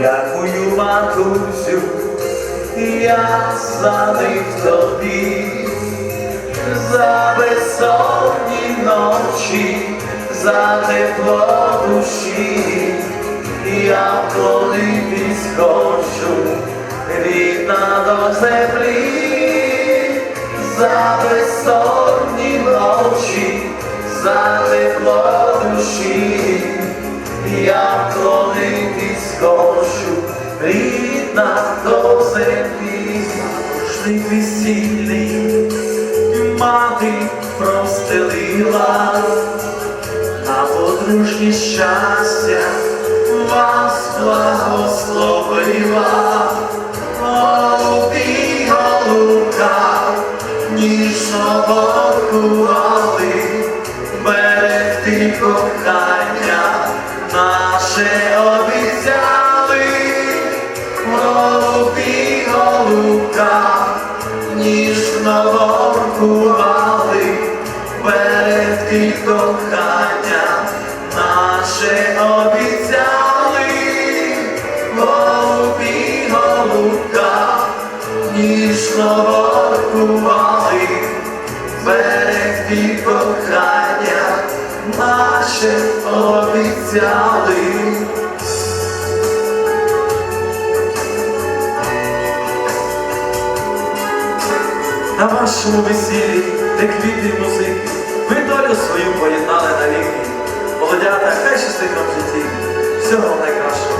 Дякую, матусю, я них тобі, за безсонні ночі, за тепло душі, я вклонитись хочу, рідна до землі, за безсонні ночі, за тепло душі, я вклонитись рідна до землі, Рушник весільний, мати простелила, на подружні щастя вас благословила, голубі голубка, ніжно воркували, воркували, берегти кохання наше обіцяли. На вашому весіллі, де квіти й музики, ви долю свою поєднали навіки. Молодята, хай щастить вам в житті. Всього найкращого.